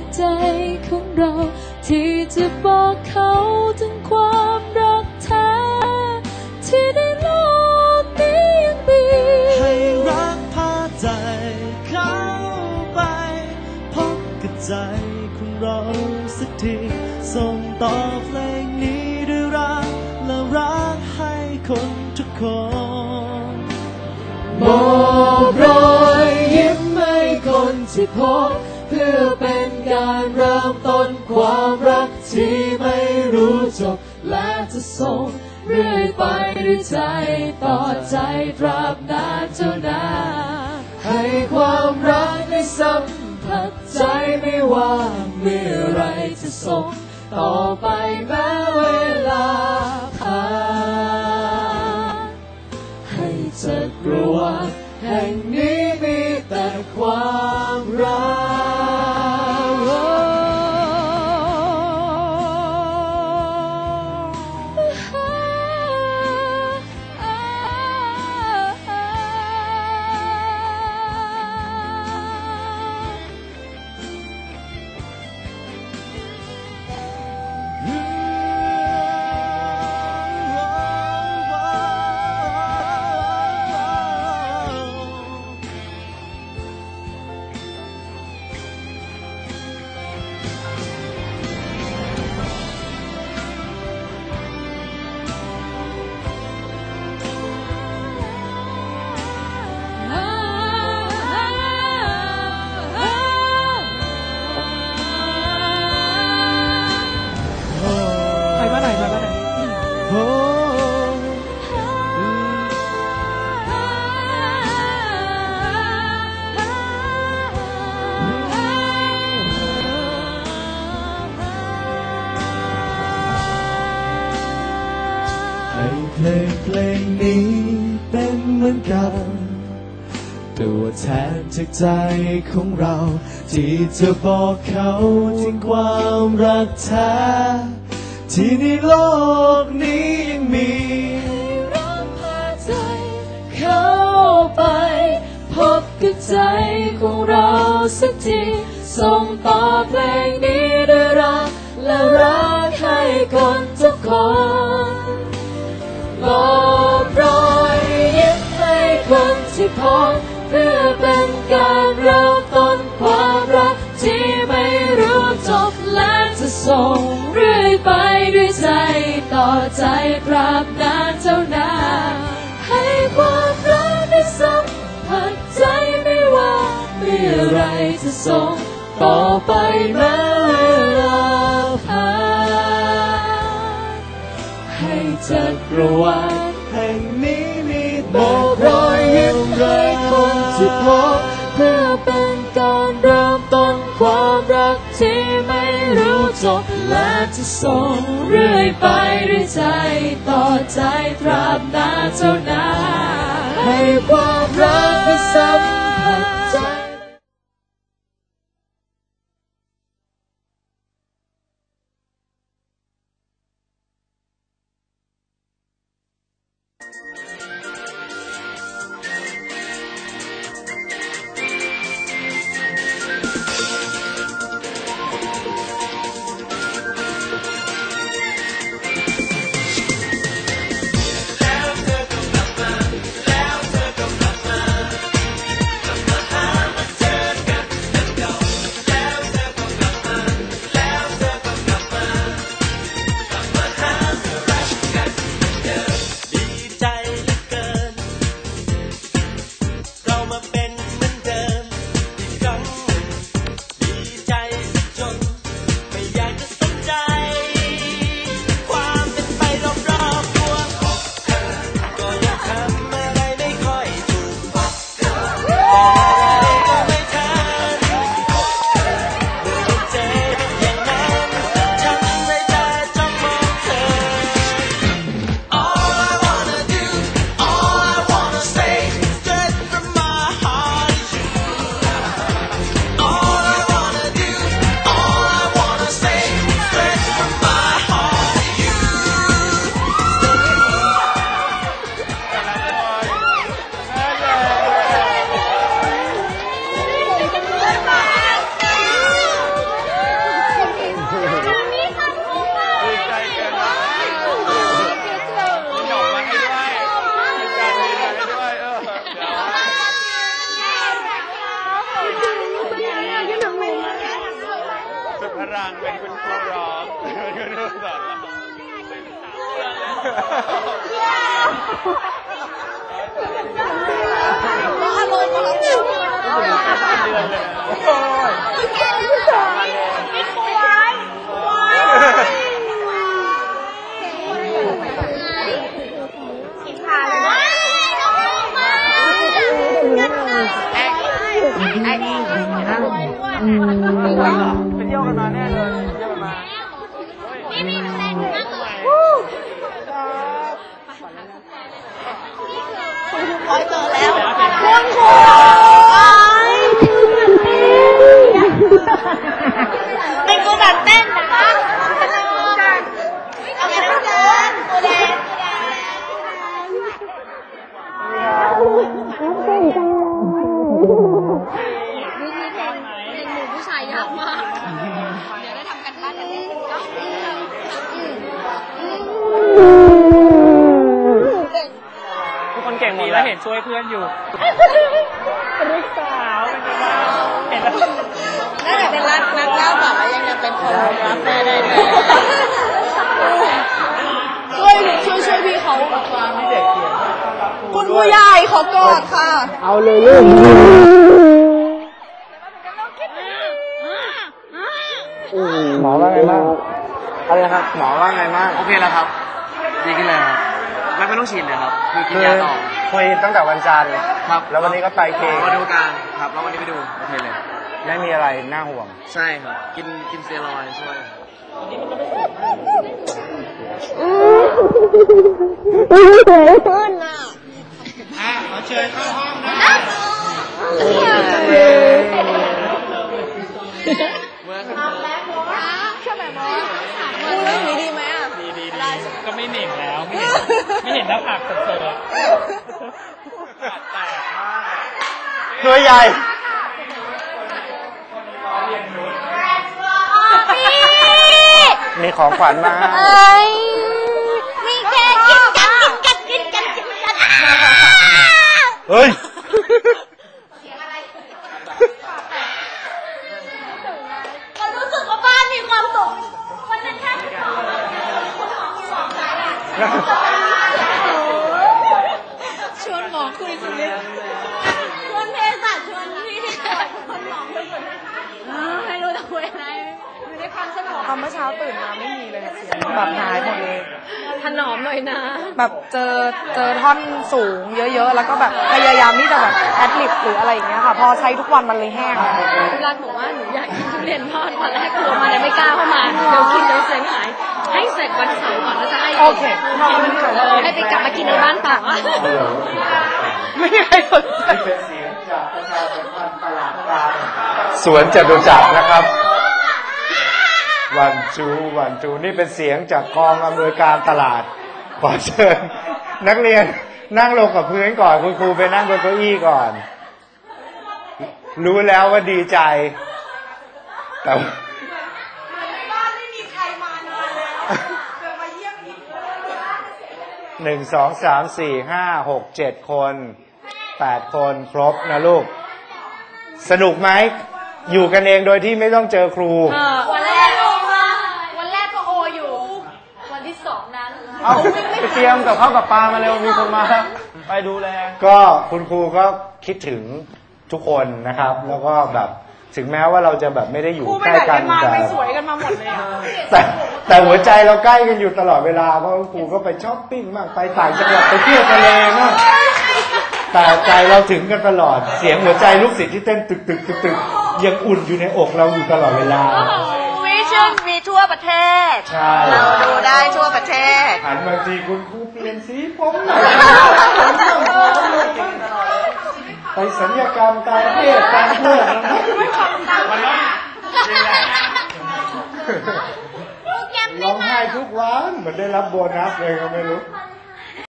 จากใจของเรา ที่จะบอกเขาถึงความรักแท้ที่ในโลกนี้ยังมีให้รักพาใจเข้าไป พบกับใจของเราสักทีส่งต่อเพลงนี้ด้วยรักและรักให้คนทุกคนมอบรอยยิ้มให้คนที่พบเพื่อเป็น การเริ่มต้นความรักที่ไม่รู้จบ และจะส่งเรื่อยไปด้วยใจต่อใจตราบนานเท่านานให้ความรักได้สัมผัสใจไม่ว่าเมื่อไรจะส่งต่อไปแม้เวลาผ่านให้จักรวาลแห่งนี้ เพลงเพลงนี้เป็นเหมือนกันตัวแทนจากใจของเรา ที่จะบอกเขาถึงความรักแท้ที่ในโลกนี้ยังมีรักพาใจเข้าไป พบกับใจของเราสักทีส่งต่อเพลงนี้ด้วยรักและรักให้คนทุกคน บรอยยิ้มให้คนที่พบเพื่อเป็นการเริ่มต้นความรักที่ไม่รู้จบและจะส่งเรื่อยไปด้วยใจต่อใจตราบนานเท่านานให้ความรักได้สัมผัสใจไม่ว่าเมื่อไรจะส่งต่อไปแม้ จักรวาลแห่งนี้มีบแต่อกรอยยิ้มให้คนที่พบเพื่อเป็นการเริ่มต้นความรักที่ไม่รู้จบและจะส่งเรื่อยไปด้วยใจต่อใจตราบนานเท่านานให้ความรัก รังเป็นคุณครูร้องเป็นคุณครูสอนร้องไป เป็นกูแบบเต้นนะคะเอาไปน้ำเดินกูแดงผู้ชายยากมาก เดี๋ยวได้ทำกันบ้านกันเล่นก็ ทุกคนเก่งหมด แล้วเห็นช่วยเพื่อนอยู่ลูกสาวเป็นไงบ้างเห็นแล้วน่าจะเป็นรักนักเล่าต่อแล้วยังจะเป็นคนรับแม่ได้ด้วยช่วยช่วยช่วยพี่เขาคุณผู้ใหญ่ขอกอดค่ะ เอาเลยลูกหมอว่าไงบ้างอะไรนะครับหมอว่าไงบ้างโอเคแล้วครับดีขึ้นเลยครับไม่ไม่ต้องฉีดเลยครับ คือกินคือยาต่อ คุยตั้งแต่วันจันทร์ครับ แล้ววันนี้ก็ไปเคมาดูการครับแล้ววันนี้ไปดูโอเคเลยไม่มีอะไรน่าห่วง ใช่ครับ กินกินสเตียรอยด์ช่วยเรื่องนี้ดีไหมอะ ดีดีดีก็ไม่เหน่งแล้ว ไม่เห็นไม่เห็นหน้าผากเสอะๆแตกมาก ตัวใหญ่ มีของขวัญมาให้มีแค่กินกันกินกันกินกันกินกันเฮ้ยก็รู้สึกว่าบ้านมีความสุขมันเป็นแค่ที่สองคุณหมอมีสองใจอะชวนหมอคุยชีวิตชวนเภสัชชวนพี่ที่ตรวจคนหมอคุยหมดเลยไม่รู้จะคุยอะไรไม่ได้ความสนุก ตอนเมื่อเช้าตื่นมาไม่มีเลยอะเสียงแบบหายหมดเลยถนอมหน่อยนะ แบบเจอเจอท่อนสูงเยอะๆ แล้วก็แบบพยายามที่จะแบบแอดลิปหรืออะไรอย่างเงี้ยค่ะ พอใช้ทุกวันมันเลยแห้งอะพี่รักบอกว่าหนูอยากกินทุเรียนทอดตอนแรกกลัวมาแต่ไม่กล้าเข้ามาเดี๋ยวกินเดี๋ยวเสียงหาย ให้เสร็จวันเสาร์ก่อนแล้วจะให้โอเคขอบคุณค่ะเออให้ไปกลับมากินในบ้านต่างอะไม่มีใครสนใจเป็นเสียงจากประชาสัมพันธ์ตลาดกลางสวนจตุจักรนะครับ วันจูวันจูนี่เป็นเสียงจากกองอำนวยการตลาด ขอเชิญนักเรียนนั่งลงกับพื้นก่อนคุณครูไปนั่งบนเก้าอี้ก่อน รู้แล้วว่าดีใจ แต่ว่าหนึ่งสองสามสี่ห้าหกเจ็ดคนแปดคนครบนะลูก สนุกไหมอยู่กันเองโดยที่ไม่ต้องเจอครู วันแรกโอมาวันแรกก็โออยู่ วันที่สองนั้น เอาไปเตรียมกับข้าวกับปลามาเร็วมีคนมาไปดูแล ก็คุณครูก็คิดถึงทุกคนนะครับ แล้วก็แบบถึงแม้ว่าเราจะแบบไม่ได้อยู่คู่ไปใกล้ไหนกักันนมาแต่ไปสวยกันมาหมดเลยอะแต่แต่หัวใจเราใกล้กันอยู่ตลอดเวลาเพราะครูก็ไปช้อปปิ้งบ้างไปต่างจังหวัดไปเที่ยวทะเลบ้างแต่ใจเราถึงกันตลอด เสียงหัวใจลูกศิษย์ที่เต้นตึกตึกตึกตึกยังอุ่นอยู่ในอกเราอยู่ตลอดเวลา วิชั่นมีทั่วประเทศ ใช่ เราดูได้ทั่วประเทศ หันบางทีคุณครูเปลี่ยนสีผมหน่อยไปสัญญกรรมการเพศการเพศแล้วนะร้องไห้ทุกวันเหมือนได้รับโบนัสเลยก็ไม่รู้ม